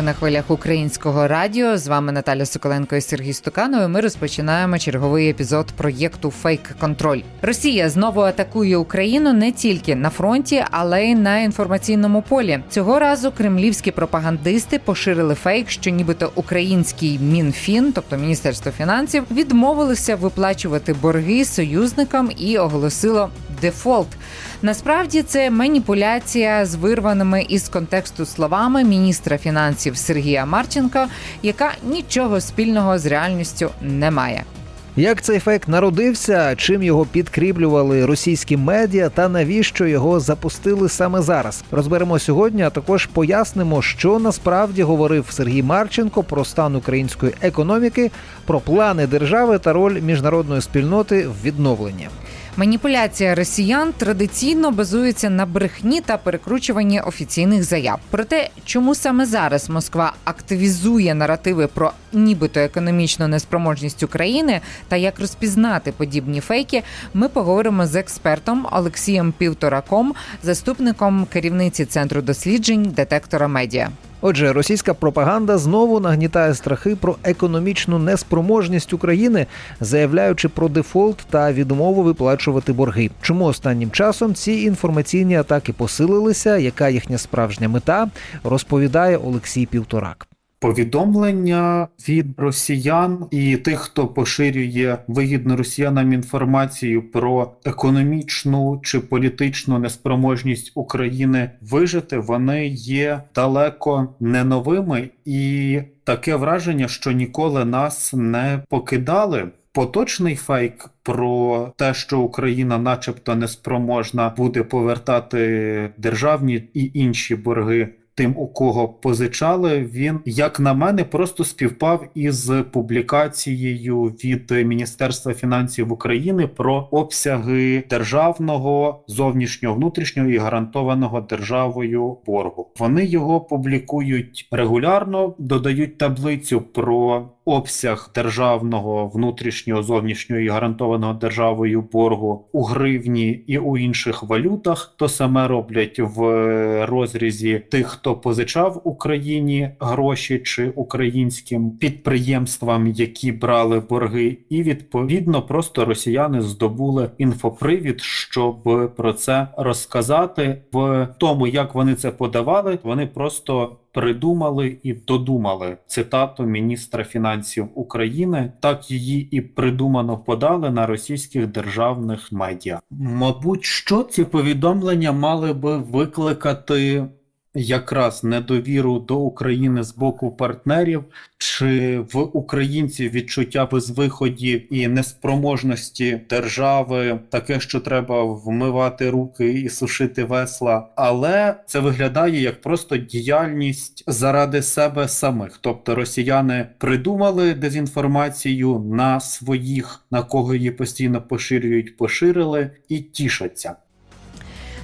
Ви на хвилях українського радіо. З вами Наталя Соколенко і Сергій Стуканов. І Ми розпочинаємо черговий епізод проєкту Фейк Контроль. Росія знову атакує Україну не тільки на фронті, але й на інформаційному полі. Цього разу кремлівські пропагандисти поширили фейк, що нібито український мінфін, тобто Міністерство фінансів, відмовилося виплачувати борги союзникам і оголосило дефолт. Насправді це маніпуляція з вирваними із контексту словами міністра фінансів Сергія Марченка, яка нічого спільного з реальністю не має. Як цей фейк народився, чим його підкріплювали російські медіа та навіщо його запустили саме зараз? Розберемо сьогодні, а також пояснимо, що насправді говорив Сергій Марченко про стан української економіки, про плани держави та роль міжнародної спільноти в відновленні. Маніпуляція росіян традиційно базується на брехні та перекручуванні офіційних заяв. Про те, чому саме зараз Москва активізує наративи про нібито економічну неспроможність України та як розпізнати подібні фейки, ми поговоримо з експертом Олексієм Півтораком, заступником керівниці центру досліджень детектора медіа. Отже, російська пропаганда знову нагнітає страхи про економічну неспроможність України, заявляючи про дефолт та відмову виплачувати борги. Чому останнім часом ці інформаційні атаки посилилися? Яка їхня справжня мета? Розповідає Олексій Півторак. Повідомлення від росіян і тих, хто поширює вигідну росіянам інформацію про економічну чи політичну неспроможність України вижити, вони є далеко не новими, і таке враження, що ніколи нас не покидали. Поточний фейк про те, що Україна, начебто, неспроможна буде повертати державні і інші борги тим, у кого позичали, він, як на мене, просто співпав із публікацією від Міністерства фінансів України про обсяги державного зовнішнього внутрішнього і гарантованого державою боргу. Вони його публікують регулярно, додають таблицю про обсяг державного внутрішнього зовнішнього і гарантованого державою боргу у гривні і у інших валютах. То саме роблять в розрізі тих, хто позичав Україні гроші чи українським підприємствам, які брали борги, і відповідно просто росіяни здобули інфопривід, щоб про це розказати в тому, як вони це подавали. Вони просто придумали і додумали цитату міністра фінансів України. Так її і придумано подали на російських державних медіа. Мабуть, що ці повідомлення мали би викликати. Якраз недовіру до України з боку партнерів, чи в українців відчуття безвиходів і неспроможності держави, таке, що треба вмивати руки і сушити весла, але це виглядає як просто діяльність заради себе самих. Тобто росіяни придумали дезінформацію на своїх, на кого її постійно поширюють, поширили і тішаться.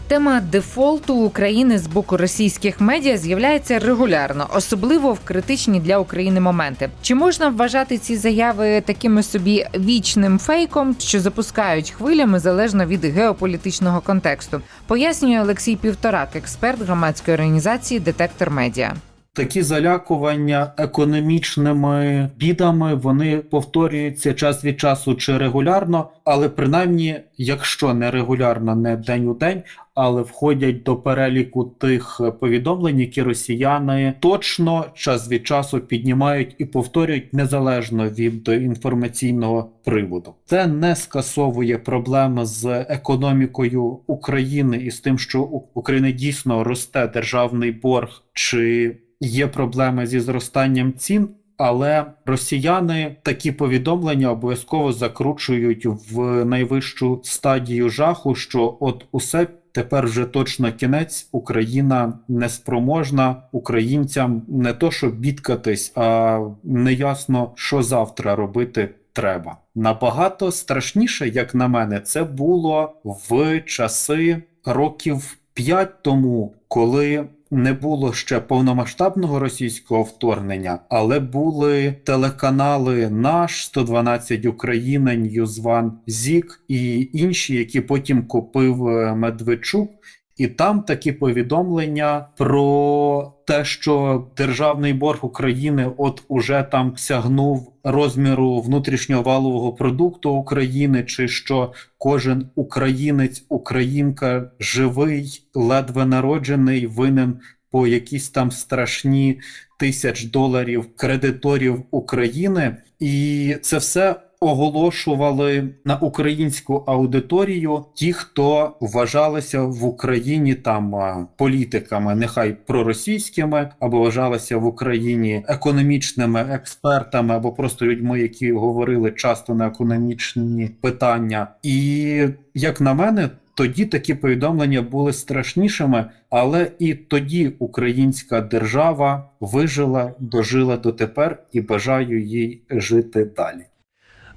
Тема дефолту України з боку російських медіа з'являється регулярно, особливо в критичні для України моменти. Чи можна вважати ці заяви такими собі вічним фейком, що запускають хвилями залежно від геополітичного контексту? Пояснює Олексій Півторак, експерт громадської організації Детектор Медіа. Такі залякування економічними бідами вони повторюються час від часу чи регулярно, але принаймні, якщо не регулярно, не день у день, але входять до переліку тих повідомлень, які росіяни точно час від часу піднімають і повторюють незалежно від інформаційного приводу. Це не скасовує проблеми з економікою України і з тим, що у України дійсно росте державний борг чи є проблеми зі зростанням цін. Але росіяни такі повідомлення обов'язково закручують в найвищу стадію жаху, що от усе тепер вже точно кінець, Україна неспроможна українцям не то, щоб бідкатись, а неясно, що завтра робити треба. Набагато страшніше, як на мене, це було в часи років п'ять тому, коли не було ще повномасштабного російського вторгнення, але були телеканали Наш 112 Україна, Ньюзван Зік і інші, які потім купив е, Медведчук. І там такі повідомлення про те, що державний борг України от уже там сягнув розміру внутрішнього валового продукту України, чи що кожен українець, українка живий, ледве народжений, винен по якісь там страшні тисяч доларів кредиторів України, і це все оголошували на українську аудиторію ті, хто вважалися в Україні там політиками, нехай проросійськими, або вважалися в Україні економічними експертами, або просто людьми, які говорили часто на економічні питання. І як на мене. Тоді такі повідомлення були страшнішими, але і тоді українська держава вижила, дожила дотепер і бажаю їй жити далі.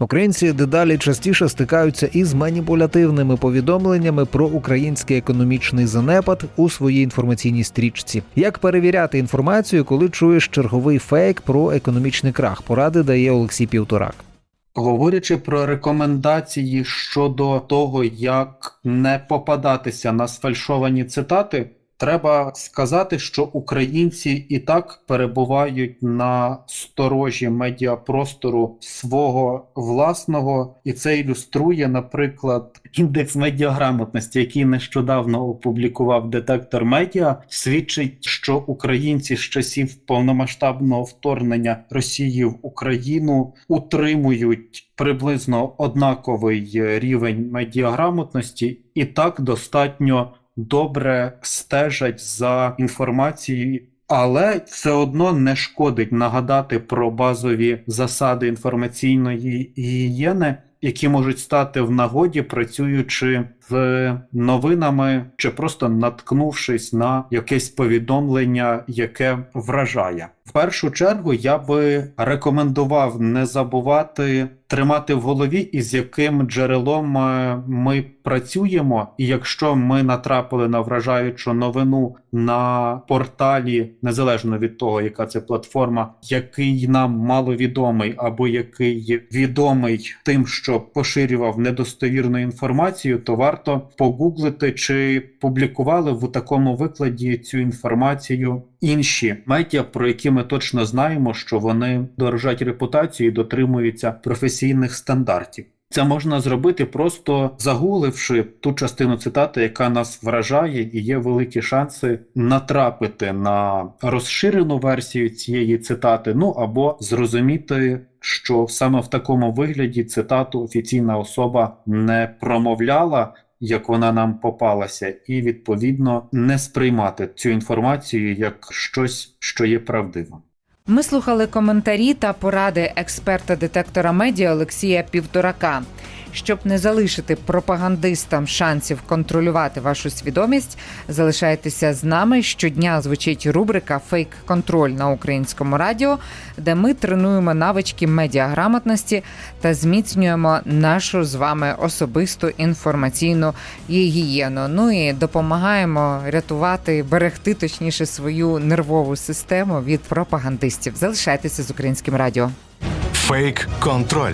Українці дедалі частіше стикаються із маніпулятивними повідомленнями про український економічний занепад у своїй інформаційній стрічці. Як перевіряти інформацію, коли чуєш черговий фейк про економічний крах? Поради дає Олексій Півторак. Говорячи про рекомендації щодо того, як не попадатися на сфальшовані цитати, треба сказати, що українці і так перебувають на сторожі медіапростору свого власного, і це ілюструє, наприклад, індекс медіаграмотності, який нещодавно опублікував детектор медіа, свідчить, що українці з часів повномасштабного вторгнення Росії в Україну утримують приблизно однаковий рівень медіаграмотності, і так достатньо добре стежать за інформацією. Але все одно не шкодить нагадати про базові засади інформаційної гігієни, які можуть стати в нагоді, працюючи з новинами чи просто наткнувшись на якесь повідомлення, яке вражає. В першу чергу я би рекомендував не забувати тримати в голові, із яким джерелом е, ми працюємо, і якщо ми натрапили на вражаючу новину на порталі, незалежно від того, яка це платформа, який нам маловідомий або який відомий тим, що поширював недостовірну інформацію, то варто погуглити, чи публікували в такому викладі цю інформацію інші медіа, про які ми точно знаємо, що вони дорожать репутацією і дотримуються професійних стандартів. Це можна зробити просто загугливши ту частину цитати, яка нас вражає, і є великі шанси натрапити на розширену версію цієї цитати, ну або зрозуміти, що саме в такому вигляді цитату офіційна особа не промовляла. Як вона нам попалася, і відповідно не сприймати цю інформацію як щось, що є правдивим. Ми слухали коментарі та поради експерта детектора медіа Олексія Півторака. Щоб не залишити пропагандистам шансів контролювати вашу свідомість, залишайтеся з нами. Щодня звучить рубрика Фейк-контроль на українському радіо, де ми тренуємо навички медіаграмотності та зміцнюємо нашу з вами особисту інформаційну гігієну. Ну і допомагаємо рятувати, берегти точніше свою нервову систему від пропагандистів. Залишайтеся з українським радіо. Фейк контроль.